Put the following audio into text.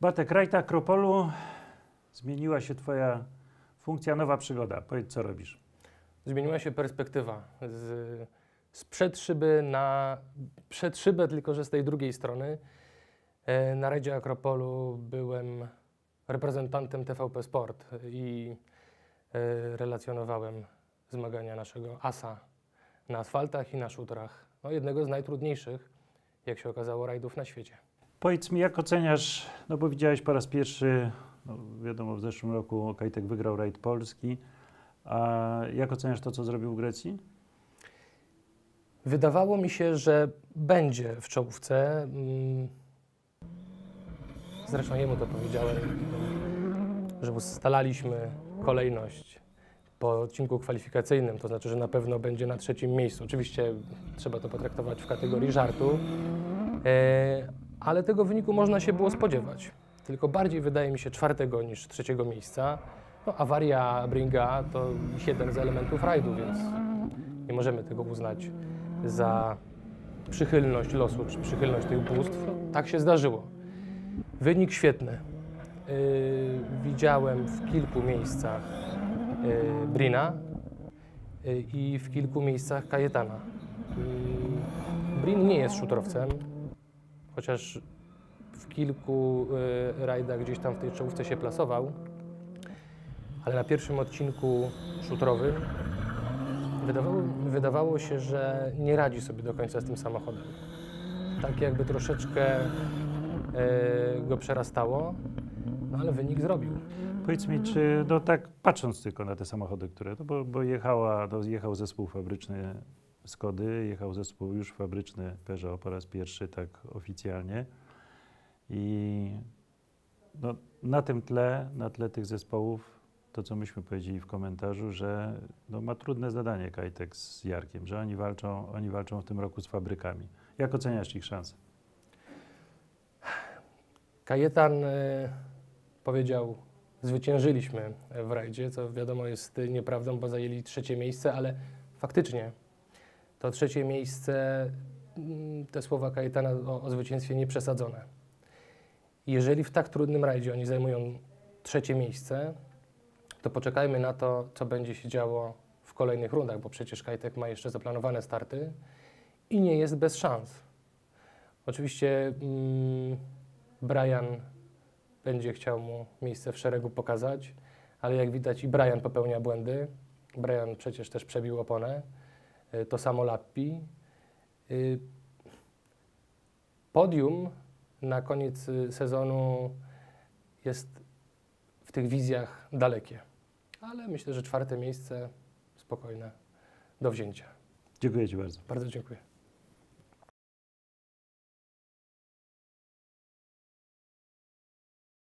Bartek Rajta, Akropolu. Zmieniła się Twoja funkcja, nowa przygoda. Powiedz, co robisz? Zmieniła się perspektywa z, z przed szyby na przed szybę, tylko że z tej drugiej strony. E, Na rajdzie Akropolu byłem reprezentantem TVP Sport i e, relacjonowałem zmagania naszego asa na asfaltach i na szutrach. No, jednego z najtrudniejszych, jak się okazało, rajdów na świecie. Powiedz mi, jak oceniasz, no bo widziałeś po raz pierwszy, no wiadomo, w zeszłym roku Kajtek wygrał rajd Polski, a jak oceniasz to, co zrobił w Grecji? Wydawało mi się, że będzie w czołówce. Mm, Zresztą jemu to powiedziałem, że ustalaliśmy kolejność po odcinku kwalifikacyjnym, to znaczy, że na pewno będzie na trzecim miejscu. Oczywiście trzeba to potraktować w kategorii żartu, e, ale tego wyniku można się było spodziewać. Tylko bardziej wydaje mi się czwartego niż trzeciego miejsca. No, awaria Bringa to jeden z elementów rajdu, więc nie możemy tego uznać za przychylność losu czy przychylność tych bóstw. No, tak się zdarzyło. Wynik świetny. Yy, widziałem w kilku miejscach yy, Brina yy, i w kilku miejscach Kajetana. Yy, Brin nie jest szutrowcem, chociaż w kilku yy, rajdach gdzieś tam w tej czołówce się plasował, ale na pierwszym odcinku szutrowym Wydawało, wydawało się, że nie radzi sobie do końca z tym samochodem. Tak jakby troszeczkę e, go przerastało, no ale wynik zrobił. Powiedz mi, czy, no tak patrząc tylko na te samochody, które, no bo, bo jechała, no jechał zespół fabryczny Skody, jechał zespół już fabryczny Peugeot po raz pierwszy, tak oficjalnie. I no, na tym tle, na tle tych zespołów, to co myśmy powiedzieli w komentarzu, że no, ma trudne zadanie Kajtek z Jarkiem, że oni walczą, oni walczą w tym roku z fabrykami. Jak oceniasz ich szanse? Kajetan e, powiedział, zwyciężyliśmy w rajdzie, co wiadomo jest nieprawdą, bo zajęli trzecie miejsce, ale faktycznie to trzecie miejsce, mm, te słowa Kajetana o, o zwycięstwie nie przesadzone. Jeżeli w tak trudnym rajdzie oni zajmują trzecie miejsce, to poczekajmy na to, co będzie się działo w kolejnych rundach, bo przecież Kajtek ma jeszcze zaplanowane starty i nie jest bez szans. Oczywiście mm, Brian będzie chciał mu miejsce w szeregu pokazać, ale jak widać i Brian popełnia błędy. Brian przecież też przebił oponę. Y, To samo Lappi. Y, Podium na koniec y, sezonu jest w tych wizjach dalekie. Ale myślę, że czwarte miejsce spokojne do wzięcia. Dziękuję Ci bardzo. Bardzo dziękuję.